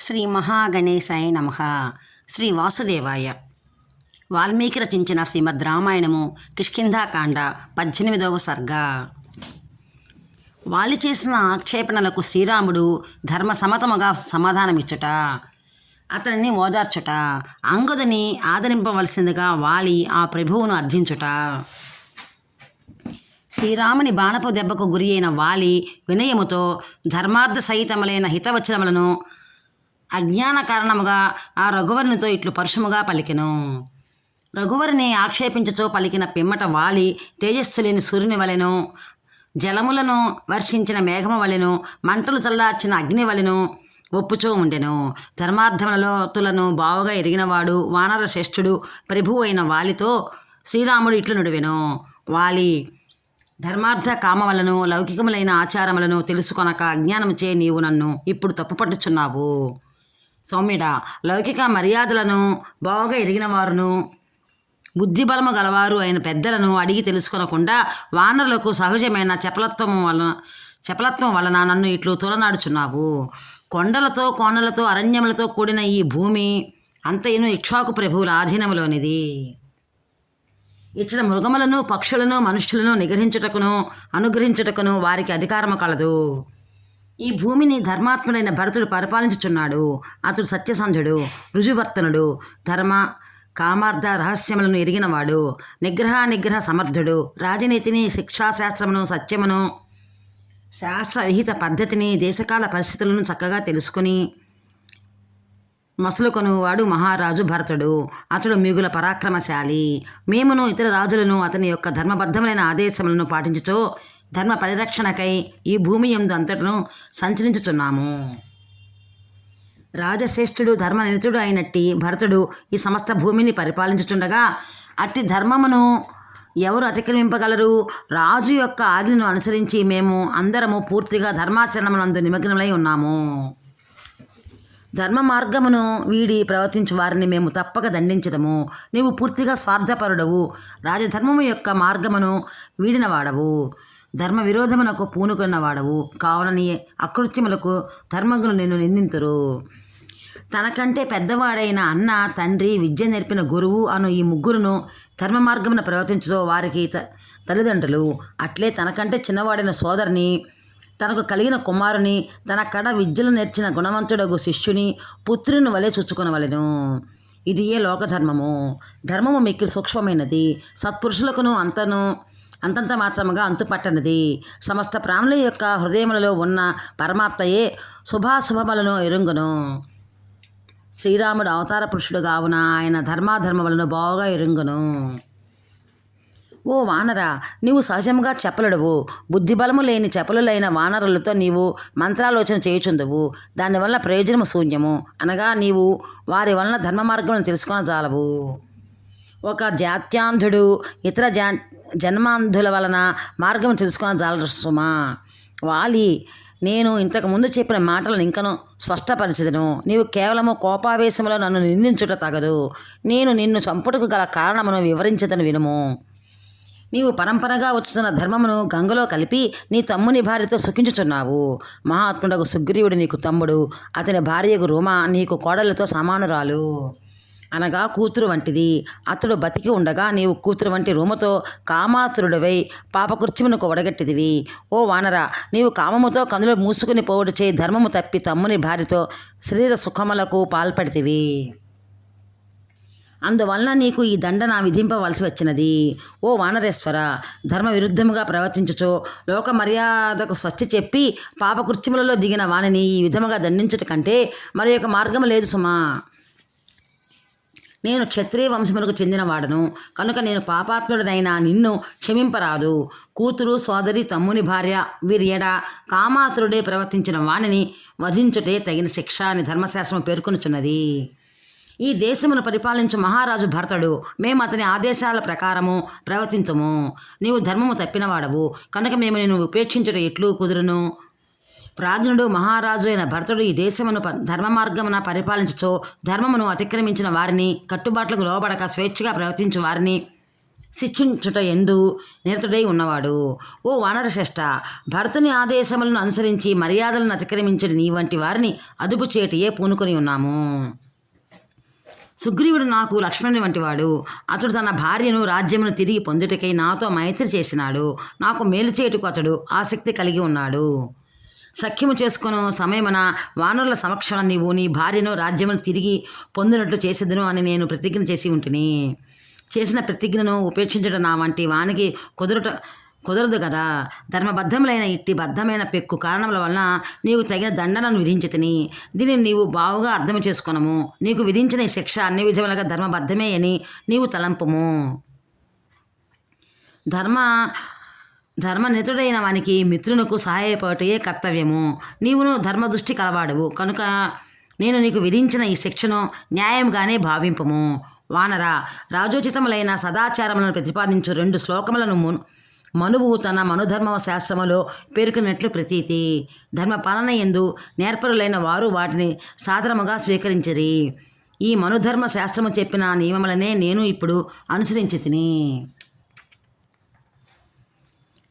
శ్రీ మహాగణేశాయ నమ. శ్రీ వాసుదేవాయ. వాల్మీకి రచించిన శ్రీమద్ రామాయణము కిష్కింధాకాండ పద్దెనిమిదవ సర్గ. వాళ్ళు చేసిన ఆక్షేపణలకు శ్రీరాముడు ధర్మ సమతముగా సమాధానమిచ్చుట. అతనిని ఓదార్చుట. అంగదుని ఆదరింపవలసిందిగా వాలి ఆ ప్రభువును అర్థించుట. శ్రీరాముని బాణపు దెబ్బకు గురి అయిన వాలి వినయముతో ధర్మార్థ సహితములైన హితవచనములను అజ్ఞాన కారణముగా ఆ రఘువరునితో ఇట్లు పరుషముగా పలికెను. రఘువరిని ఆక్షేపించుచో పలికిన పిమ్మట వాలి తేజస్సు లేని సూర్యుని వలెను జలములను వర్షించిన మేఘము వలెను మంటలు చల్లార్చిన అగ్ని వలెను ఒప్పుచూ ఉండెను. ధర్మార్థములతులను బావుగా ఎరిగినవాడు వానర శ్రేష్ఠుడు ప్రభువు అయిన వాలితో శ్రీరాముడు ఇట్లు నుడివెను. వాలి ధర్మార్థ కామములను లౌకికములైన ఆచారములను తెలుసుకొనక అజ్ఞానముచే నీవు నన్ను ఇప్పుడు తప్పుపట్టుచున్నావు. సౌమ్యుడ లౌకిక మర్యాదలను బాగా ఎరిగిన వారును బుద్ధిబలము గలవారు అయిన పెద్దలను అడిగి తెలుసుకొనకుండా వానరులకు సహజమైన చపలత్వం వలన చపలత్వం వలన నన్ను ఇట్లు తొలనాడుచున్నావు. కొండలతో కోనలతో అరణ్యములతో కూడిన ఈ భూమి అంతయును ఇక్ష్వాకు ప్రభువుల ఆధీనములోనిది. ఇచ్చిన మృగములను పక్షులను మనుష్యులను నిగ్రహించుటకును అనుగ్రహించుటకును వారికి అధికారము కలదు. ఈ భూమిని ధర్మాత్ముడైన భరతుడు పరిపాలించుచున్నాడు. అతడు సత్యసంధుడు రుజువర్తనుడు ధర్మ కామార్థ రహస్యములను ఎరిగినవాడు నిగ్రహ నిగ్రహ సమర్థుడు రాజనీతిని శిక్షాశాస్త్రమును సత్యమును శాస్త్రవిహిత పద్ధతిని దేశకాల పరిస్థితులను చక్కగా తెలుసుకుని మసలుకొనువాడు మహారాజు భరతుడు. అతడు మిగుల పరాక్రమశాలి. మేమును ఇతర రాజులను అతని యొక్క ధర్మబద్ధమైన ఆదేశములను పాటించుతో ధర్మ పరిరక్షణకై ఈ భూమి ఎందు అంతటను సంచరించుచున్నాము. రాజశ్రేష్ఠుడు ధర్మనిరతుడు అయినట్టి భరతుడు ఈ సమస్త భూమిని పరిపాలించుచుండగా అట్టి ధర్మమును ఎవరు అతిక్రమింపగలరు? రాజు యొక్క ఆజ్ఞను అనుసరించి మేము అందరము పూర్తిగా ధర్మాచరణమునందు నిమగ్నమై ఉన్నాము. ధర్మ మార్గమును వీడి ప్రవర్తించు వారిని మేము తప్పక దండించదము. నీవు పూర్తిగా స్వార్థపరుడవు. రాజధర్మము యొక్క మార్గమును వీడినవాడవు. ధర్మ విరోధమునకు పూనుకున్నవాడవు. కావున నీ అకృత్యములకు ధర్మజ్ఞులు నిన్ను నిందింతురు. తనకంటే పెద్దవాడైన అన్న తండ్రి విద్య నేర్పిన గురువు అను ఈ ముగ్గురును ధర్మ మార్గమున ప్రవర్తించుతో వారికి త తల్లిదండ్రులు. అట్లే తనకంటే చిన్నవాడైన సోదరిని తనకు కలిగిన కుమారుని తన కడ విద్యలు నేర్చిన గుణవంతుడగు శిష్యుని పుత్రుని వలె చుచ్చుకొనవలెను ఇది ఏ లోకధర్మము? ధర్మము మిక్కిలి సూక్ష్మమైనది. సత్పురుషులకును అంతను అంతంత మాత్రముగా అంతుపట్టనిది. సమస్త ప్రాణుల యొక్క హృదయములలో ఉన్న పరమాత్మయే శుభాశుభములను ఎరుంగును. శ్రీరాముడు అవతార పురుషుడు కావున ఆయన ధర్మాధర్మములను బాగా ఎరుంగును. ఓ వానర నీవు సహజంగా చెప్పలడవు. బుద్ధిబలము లేని చెప్పలులైన వానరులతో నీవు మంత్రాలోచన చేయుచుందవు దానివల్ల ప్రయోజనము శూన్యము. అనగా నీవు వారి వలన ధర్మ మార్గమును తెలుసుకొని చాలవు ఒక జాత్యాంధుడు ఇతర జా జన్మాంధుల వలన మార్గం తెలుసుకున్న జాలరు సుమా. వాలి నేను ఇంతకు ముందు చెప్పిన మాటలను ఇంకను స్పష్టపరచదును. నీవు కేవలము కోపావేశంలో నన్ను నిందించుట తగదు. నేను నిన్ను చంపుటకు గల కారణమును వివరించదని వినుము. నీవు పరంపరగా వచ్చుతున్న ధర్మమును గంగలో కలిపి నీ తమ్ముని భార్యతో సుఖించుచున్నావు. మహాత్ముడకు సుగ్రీవుడు నీకు తమ్ముడు. అతని భార్యకు రోమ నీకు కోడలతో సమానురాలు. అనగా కూతురు వంటిది. అతడు బతికి ఉండగా నీవు కూతురు వంటి రూమతో కామాతురుడవై పాపకృత్యమునకు ఒడగట్టిదివి. ఓ వానర నీవు కామముతో కనులు మూసుకుని పోవుడు చేయి ధర్మము తప్పి తమ్ముని భార్యతో శరీర సుఖములకు పాల్పడితివి. అందువలన నీకు ఈ దండన విధింపవలసి వచ్చినది. ఓ వానరేశ్వర ధర్మ విరుద్ధముగా ప్రవర్తించుచో లోక మర్యాదకు స్వచ్ఛ చెప్పి పాపకృత్యములలో దిగిన వానిని ఈ విధముగా దండించుట కంటే మరి యొక్క మార్గము లేదు సుమా. నేను క్షత్రియ వంశమునకు చెందినవాడను. కనుక నేను పాపాత్ముడనైనా నిన్ను క్షమింపరాదు. కూతురు సోదరి తమ్ముని భార్య వీరియడ కామాతురుడే ప్రవర్తించిన వాణిని వధించుటే తగిన శిక్ష అని ధర్మశాస్త్రం పేర్కొనుచున్నది. ఈ దేశమును పరిపాలించు మహారాజు భర్తడు. మేము అతని ఆదేశాల ప్రకారము ప్రవర్తించము. నీవు ధర్మము తప్పినవాడవు. కనుక మేము నేను ఉపేక్షించడం ఎట్లు కుదురును? ప్రాజ్ఞుడు మహారాజు అయిన భరతుడు ఈ దేశమును ప- ధర్మ మార్గమున పరిపాలించుచో ధర్మమును అతిక్రమించిన వారిని కట్టుబాట్లకు లోబడక స్వేచ్ఛగా ప్రవర్తించు వారిని శిక్షించుట ఎందు నిరతుడై ఉన్నవాడు. ఓ వానరశ్రేష్ట భరతుని ఆదేశములను అనుసరించి మర్యాదలను అతిక్రమించడి నీ వంటి వారిని అదుపు చేటియే పూనుకొని ఉన్నాము. సుగ్రీవుడు నాకు లక్ష్మణుని వంటివాడు అతడు తన భార్యను రాజ్యమును తిరిగి పొందుటకై నాతో మైత్రి చేసినాడు. నాకు మేలు చేయుటకు అతడు ఆసక్తి కలిగి ఉన్నాడు. సఖ్యము చేసుకుని సమయమున వానరుల సమక్షంలో నీవు నీ భార్యను రాజ్యమును తిరిగి పొందినట్లు చేసేదను అని నేను ప్రతిజ్ఞ చేసి ఉంటిని. చేసిన ప్రతిజ్ఞను ఉపేక్షించడం నా వంటి వానికి కుదరట కుదరదు కదా. ధర్మబద్ధములైన ఇట్టి బద్ధమైన పెక్కు కారణముల వలన నీవు తగిన దండనను విధించితిని. దీనిని నీవు బావుగా అర్థం చేసుకునము. నీకు విధించిన ఈ శిక్ష అన్ని విధములుగా ధర్మబద్ధమే అని నీవు తలంపము. ధర్మ ధర్మనితుడైన వానికి మిత్రునకు సహాయపడే కర్తవ్యము. నీవును ధర్మదృష్టి కలవాడవు. కనుక నేను నీకు విధించిన ఈ శిక్షను న్యాయంగానే భావింపము. వానర రాజోచితములైన సదాచారములను ప్రతిపాదించు రెండు శ్లోకములను మనువు తన మనుధర్మ శాస్త్రములో పేర్కొన్నట్లు ప్రతీతి. ధర్మ పాలన ఎందు నేర్పరులైన వారు వాటిని సాధారణముగా స్వీకరించరి. ఈ మనుధర్మ శాస్త్రము చెప్పిన నియమములనే నేను ఇప్పుడు అనుసరించి తిని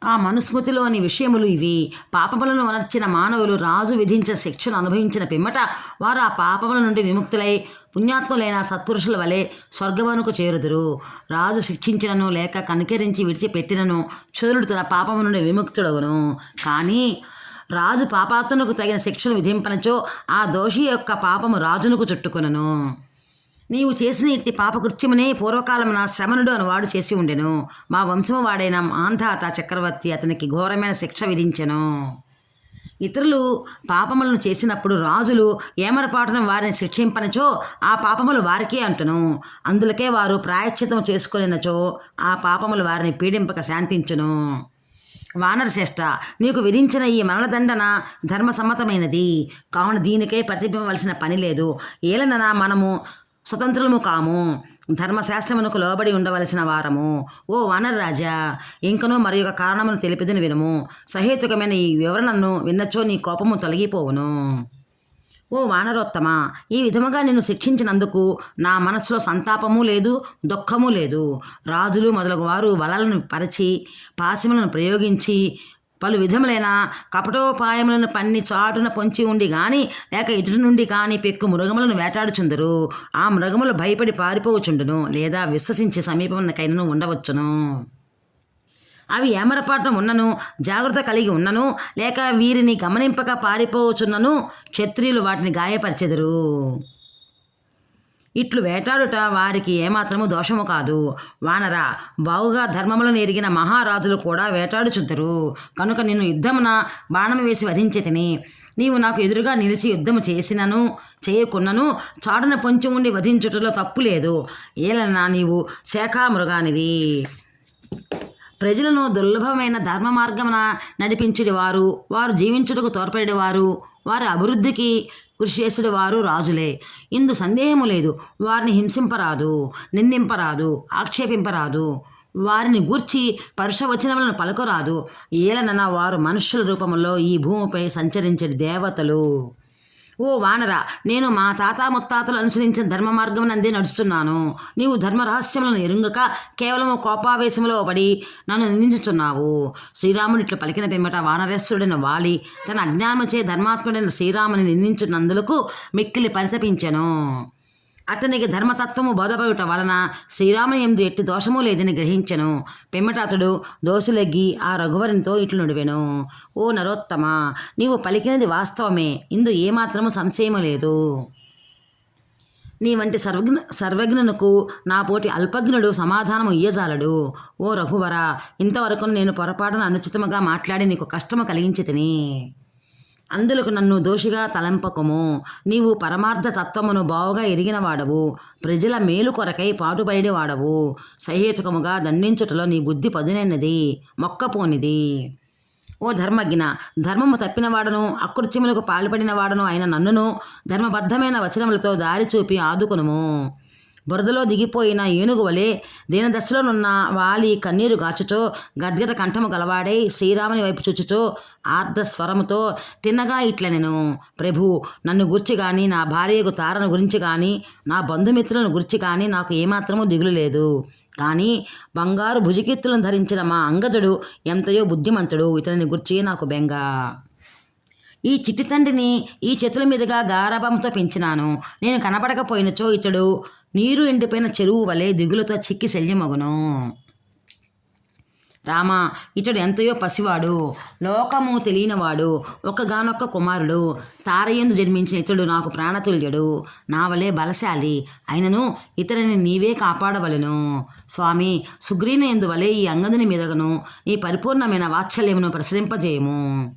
ఆ మనుస్మృతిలోని విషయములు ఇవి. పాపములను వనర్చిన మానవులు రాజు విధించిన శిక్షను అనుభవించిన పిమ్మట వారు ఆ పాపముల నుండి విముక్తులై పుణ్యాత్ములైన సత్పురుషుల వలె స్వర్గమునకు చేరుదురు. రాజు శిక్షించినను లేక కనికరించి విడిచిపెట్టినను చోరుడు తన పాపము నుండి విముక్తుడగును. కానీ రాజు పాపాత్మకు తగిన శిక్షను విధింపనచో ఆ దోషి యొక్క పాపము రాజునకు చుట్టుకునను. నీవు చేసిన ఇట్టి పాపకృత్యమునే పూర్వకాలమున శ్రమణుడు అని వాడు చేసి ఉండెను. మా వంశము వాడైన ఆంధాత చక్రవర్తి అతనికి ఘోరమైన శిక్ష విధించెను. ఇతరులు పాపములను చేసినప్పుడు రాజులు ఏమరపాటున వారిని శిక్షింపనచో ఆ పాపములు వారికే అంటును. అందులకే వారు ప్రాయశ్చితం చేసుకునినచో ఆ పాపములు వారిని పీడింపక శాంతించును. వానరశ్రేష్ట నీకు విధించిన ఈ మరణదండన ధర్మసమ్మతమైనది. కావున దీనికే ప్రతిబింబవలసిన పని లేదు. ఏలనన మనము స్వతంత్రులము కాము. ధర్మశాస్త్రమునకు లోబడి ఉండవలసిన వారము. ఓ వానరరాజా ఇంకనూ మరి ఒక కారణమును తెలిపిదని వినము. సహేతుకమైన ఈ వివరణను విన్నచో నీ కోపము తొలగిపోవును. ఓ వానరోత్తమ ఈ విధముగా నిన్ను శిక్షించినందుకు నా మనస్సులో సంతాపము లేదు దుఃఖము లేదు. రాజులు మొదలగు వారు వలలను పరిచి పాశములను ప్రయోగించి పలు విధములైన కపటోపాయములను పన్ని చాటున పొంచి ఉండి గాని లేక ఇటు నుండి కాని పెక్కు మృగములను వేటాడుచుందరు. ఆ మృగములు భయపడి పారిపోవచుండును లేదా విశ్వసించే సమీపమునకైనను ఉండవచ్చును. అవి ఏమరపాటం ఉన్నను జాగ్రత్త కలిగి ఉన్నను లేక వీరిని గమనింపక పారిపోవచ్చున్నను క్షత్రియులు వాటిని గాయపరిచెదరు. ఇట్లు వేటాడుట వారికి ఏమాత్రము దోషము కాదు. వానరా బావుగా ధర్మములను ఎరిగిన మహారాజులు కూడా వేటాడుచుద్దరు కనుక నిన్ను యుద్ధమున బాణము వేసి వధించి తిని నీవు నాకు ఎదురుగా నిలిచి యుద్ధము చేసినను చేయకున్నను చాడున పొంచి ఉండి వధించుటలో తప్పు లేదు. ఏలనా నీవు శాఖామృగానివి ప్రజలను దుర్లభమైన ధర్మ మార్గమున నడిపించుడి వారు వారు జీవించుటకు తోడ్పడేవారు వారి అభివృద్ధికి కృషి చేసుడు వారు రాజులే. ఇందు సందేహము లేదు. వారిని హింసింపరాదు నిందింపరాదు ఆక్షేపింపరాదు. వారిని గూర్చి పరుషవచనములను పలకరాదు. ఏలనన వారు మనుష్యుల రూపంలో ఈ భూమిపై సంచరించే దేవతలు. ఓ వానరా నేను మా తాత ముత్తాతలు అనుసరించిన ధర్మ మార్గం నందే నడుస్తున్నాను. నీవు ధర్మ రహస్యములను ఎరుంగక కేవలం కోపావేశంలో పడి నన్ను నిందించుతున్నావు శ్రీరాముడు ఇట్లు పలికిన పిమ్మట వానరేశ్వరుడైన వాలి తన అజ్ఞానముచే ధర్మాత్ముడైన శ్రీరాముని నిందించినందులకు మిక్కిలి పరితపించెను. అతనికి ధర్మతత్వము బోధపడుట వలన శ్రీరామ ఎందు ఎట్టి దోషము లేదని గ్రహించెను. పిమ్మట అతడు దోషులెగ్గి ఆ రఘువరునితో ఇట్లు నుడివెను. ఓ నరోత్తమ నీవు పలికినది వాస్తవమే ఇందు ఏమాత్రము సంశయము లేదు. నీ వంటి సర్వజ్ఞ సర్వజ్ఞునకు నా పోటీ అల్పజ్ఞుడు సమాధానము ఇయ్యజాలడు. ఓ రఘువరా ఇంతవరకు నేను పొరపాటున అనుచితముగా మాట్లాడి నీకు కష్టము కలిగించి తిని అందులకు నన్ను దోషిగా తలంపకము. నీవు పరమార్థ తత్వమును బావుగా ఎరిగిన వాడవు ప్రజల మేలు కొరకై పాటుపడి వాడవు సహేతుకముగా దండించుటలో నీ బుద్ధి పదునైనది. మొక్కపోనిది. ఓ ధర్మజ్ఞ ధర్మము తప్పినవాడను అకృత్యములకు పాల్పడిన వాడను అయిన నన్నును ధర్మబద్ధమైన వచనములతో దారి చూపి ఆదుకునుము. బురదలో దిగిపోయిన ఏనుగు వలె దీనదశలోనున్న వాలి కన్నీరు గాచుచో గద్గద కంఠము గలవాడై శ్రీరాముని వైపు చూచుచో ఆర్ధస్వరముతో తిన్నగా ఇట్ల నేను ప్రభు నన్ను గురించి కానీ నా భార్యకు తారను గురించి కానీ నా బంధుమిత్రులను గురించి కానీ నాకు ఏమాత్రము దిగులు లేదు. కానీ బంగారు భుజకీర్తులను ధరించిన మా అంగజుడు ఎంతయో బుద్ధిమంతుడు ఇతని గుర్చి నాకు బెంగ. ఈ చిట్టి తండ్రిని ఈ చేతుల మీదుగా గారాభంతో పెంచినాను. నేను కనపడకపోయినచో ఇతడు నీరు ఎండిపోయిన చెరువు వలె దిగులతో చిక్కి శల్యమగును. రామ ఇతడు ఎంతయో పసివాడు లోకము తెలియనివాడు ఒక్కగానొక్క కుమారుడు తారయందు జన్మించిన ఇతడు నాకు ప్రాణతుల్యుడు నా వలె బలశాలి అయినను ఇతడిని నీవే కాపాడవలెను. స్వామి సుగ్రీన ఎందువలే ఈ అంగదుని మీదగను ఈ పరిపూర్ణమైన వాత్సల్యమును ప్రసరింపజేయము.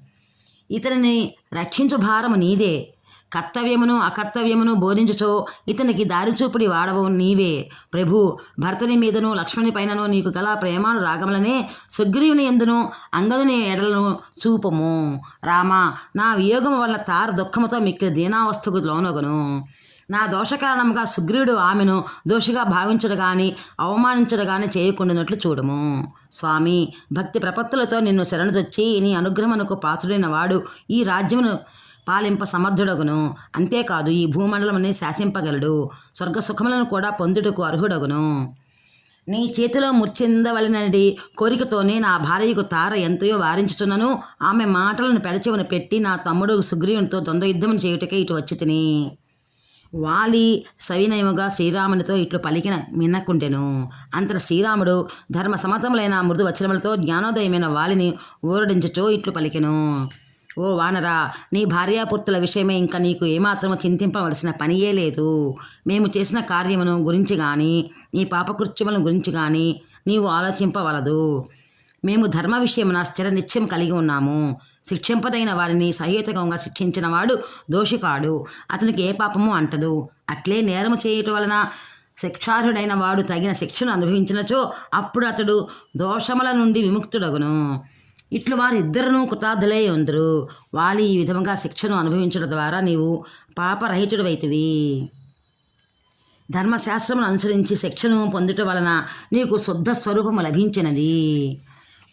ఇతనిని రక్షించు భారము నీదే కర్తవ్యమును అకర్తవ్యమును బోధించుచో ఇతనికి దారిచూపుడి వాడవు నీవే. ప్రభు భర్తని మీదను లక్ష్మణి పైనను నీకు గల ప్రేమాను రాగములనే సుగ్రీవుని ఎందును అంగదుని ఎడలను చూపము. రామ నా వియోగము వల్ల తార దుఃఖముతో మిక్కిలి దీనావస్థకు లోనగును. నా దోష కారణంగా సుగ్రీవుడు ఆమెను దోషిగా భావించడు గాని అవమానించడు గాని చేయకుండానట్లు చూడము. స్వామి భక్తి ప్రపత్తులతో నిన్ను శరణుజొచ్చి నీ అనుగ్రహమునకు పాత్రుడైన వాడు ఈ రాజ్యమును పాలింప సమర్థుడగును. అంతేకాదు ఈ భూమండలముని శాసింపగలడు. స్వర్గ సుఖములను కూడా పొందుటకు అర్హుడగును. నీ చేతిలో ముర్చిందవలనడి కోరికతోనే నా భార్యకు తార ఎంతయో వారించుచున్నను. ఆమె మాటలను పెడచివన పెట్టి నా తమ్ముడు సుగ్రీవునితో ద్వంద్వ యుద్ధం చేయుటకే ఇటు వచ్చి తిని వాలి సవినయముగా శ్రీరామునితో ఇట్లు పలికిన మిన్నకుంటెను అంతట శ్రీరాముడు ధర్మ సమతములైన మృదు వచనములతో జ్ఞానోదయమైన వాలిని ఊరడించుచో ఇట్లు పలికెను. ఓ వానరా నీ భార్యాపుత్రుల విషయమే ఇంకా నీకు ఏమాత్రము చింతింపవలసిన పనియే లేదు. మేము చేసిన కార్యమును గురించి కానీ నీ పాపకృత్యములను గురించి కానీ నీవు ఆలోచింపవలదు. మేము ధర్మ విషయమున స్థిర నిత్యం కలిగి ఉన్నాము. శిక్షింపదైన వారిని సహేతుకంగా శిక్షించిన వాడు దోషి కాడు అతనికి ఏ పాపము అంటదు. అట్లే నేరము చేయటం వలన శిక్షార్హుడైన వాడు తగిన శిక్షను అనుభవించినచో అప్పుడు అతడు దోషముల నుండి విముక్తుడగును. ఇట్లు వారిద్దరును కృతార్థులై ఉందరు వాళ్ళు ఈ విధముగా శిక్షను అనుభవించడం ద్వారా నీవు పాపరహితుడవైతివి. ధర్మశాస్త్రమును అనుసరించి శిక్షను పొందుట వలన నీకు శుద్ధ స్వరూపము లభించినది.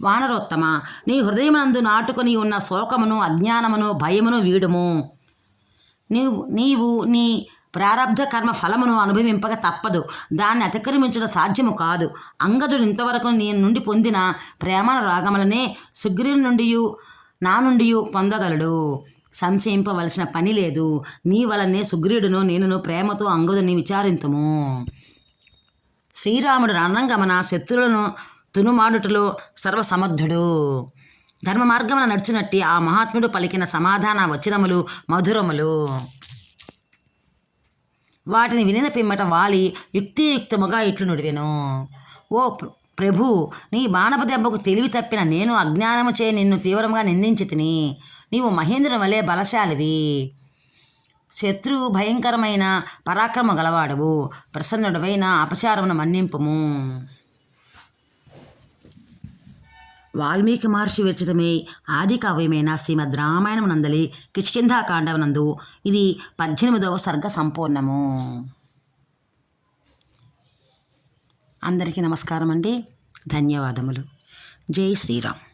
వానరోత్తమ నీ హృదయమునందు నాటుకొని ఉన్న శోకమును అజ్ఞానమును భయమును వీడుము. నీవు నీవు నీ ప్రారబ్ధ కర్మ ఫలమును అనుభవింపక తప్పదు. దాన్ని అతిక్రమించడం సాధ్యము కాదు. అంగదుడు ఇంతవరకు నేను నుండి పొందిన ప్రేమ రాగములనే సుగ్రీవుని నుండి నా నుండి పొందగలడు. సంశయింపవలసిన పని లేదు. నీ వలనే సుగ్రీవుడును నేనును ప్రేమతో అంగదుని విచారింతము. శ్రీరాముడు రణంగమన శత్రువులను తునుమాడుటలో సర్వసమర్థుడు. ధర్మ మార్గమున నడుచునట్టి ఆ మహాత్ముడు పలికిన సమాధాన వచనములు మధురములు. వాటిని వినిన పిమ్మట వాలి యుక్తియుక్తముగా ఇట్లు నుడివెను. ఓ ప్రభు నీ బాణప దెబ్బకు తెలివి తప్పిన నేను అజ్ఞానము చే నిన్ను తీవ్రంగా నిందించి తిని నీవు మహేంద్రుని వలె బలశాలివి. శత్రువు భయంకరమైన పరాక్రమ గలవాడవు. ప్రసన్నుడవైన అపచారమును మన్నింపుము. వాల్మీకి మహర్షి విరచితమే ఆది కావ్యమైన శ్రీమద్ రామాయణం నందలి కిష్కింధాకాండవనందు ఇది పద్దెనిమిదవ సర్గ సంపూర్ణము. అందరికీ నమస్కారం అండి ధన్యవాదములు. జై శ్రీరామ్.